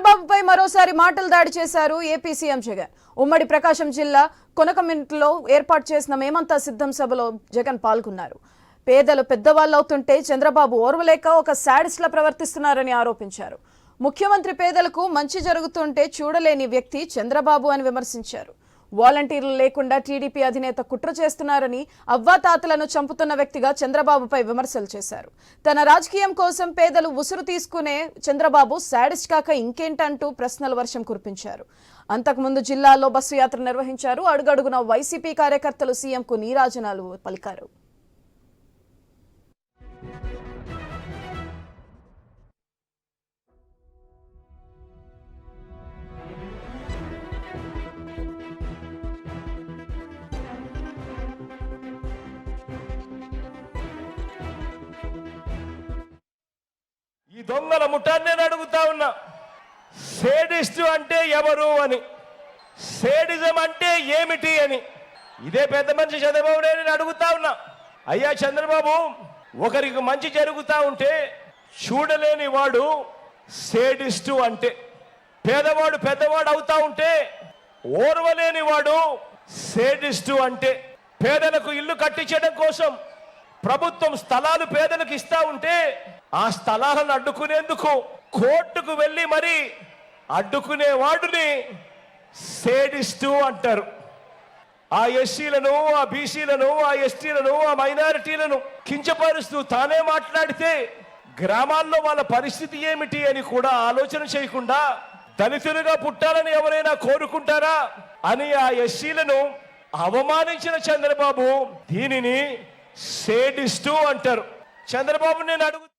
చంద్రబాబుపై మరోసారి మాటలు దాడి చేశారు ఏపీ సీఎం జగన్. ఉమ్మడి ప్రకాశం జిల్లా కొనకమింట్లో ఏర్పాటు చేసిన మేమంతా సిద్ధం సభలో జగన్ పాల్గొన్నారు. పేదలు పెద్దవాళ్ళు అవుతుంటే చంద్రబాబు ఓర్వలేక ఒక శాడిస్ట్లా ప్రవర్తిస్తున్నారని ఆరోపించారు. ముఖ్యమంత్రి పేదలకు మంచి జరుగుతుంటే చూడలేని వ్యక్తి చంద్రబాబు అని విమర్శించారు. వాలంటీర్లు లేకుండా టీడీపీ అధినేత కుట్ర చేస్తున్నారని అవ్వాతాతలను చంపుతున్న వ్యక్తిగా చంద్రబాబుపై విమర్శలు చేశారు. తన రాజకీయం కోసం పేదలు ఉసురు తీసుకునే చంద్రబాబు శాడిస్ట్ కాక ఇంకేంటంటూ ప్రశ్నల వర్షం కురిపించారు. అంతకుముందు జిల్లాలో బస్సు యాత్ర నిర్వహించారు. అడుగడుగున వైసీపీ కార్యకర్తలు సీఎంకు నీరాజనాలు పలికారు. ఈ దొంగల ముఠాన్ని నేను అడుగుతా ఉన్నా. సేడిస్ట్ అంటే ఎవరు అని. సేడిజం అంటే ఏమిటి అని. ఇదే పెద్ద మనిషి చంద్రబాబు నేను అడుగుతా ఉన్నా. అయ్యా చంద్రబాబు ఒకరికి మంచి జరుగుతా ఉంటే చూడలేని వాడు సేడిస్టు అంటే. పేదవాడు పెద్దవాడు అవుతా ఉంటే ఓర్వలేని వాడు సేడిస్టు అంటే. పేదలకు ఇల్లు కట్టించడం కోసం ప్రభుత్వం స్థలాలు పేదలకు ఇస్తా ఉంటే ఆ స్థలాలను అడ్డుకునేందుకు కోర్టుకు వెళ్ళి మరి అడ్డుకునే వాడిని సేడిస్టు అంటారు. ఆ ఎస్సీలను ఆ బీసీలను ఆ ఎస్టీలను ఆ మైనారిటీలను కించపరుస్తూ తానే మాట్లాడితే గ్రామాల్లో వాళ్ళ పరిస్థితి ఏమిటి అని కూడా ఆలోచన చేయకుండా దళితులుగా పుట్టాలని ఎవరైనా కోరుకుంటారా అని ఆ ఎస్సీలను అవమానించిన చంద్రబాబు దీనిని సేడిస్టు అంటారు. చంద్రబాబు నేను అడుగు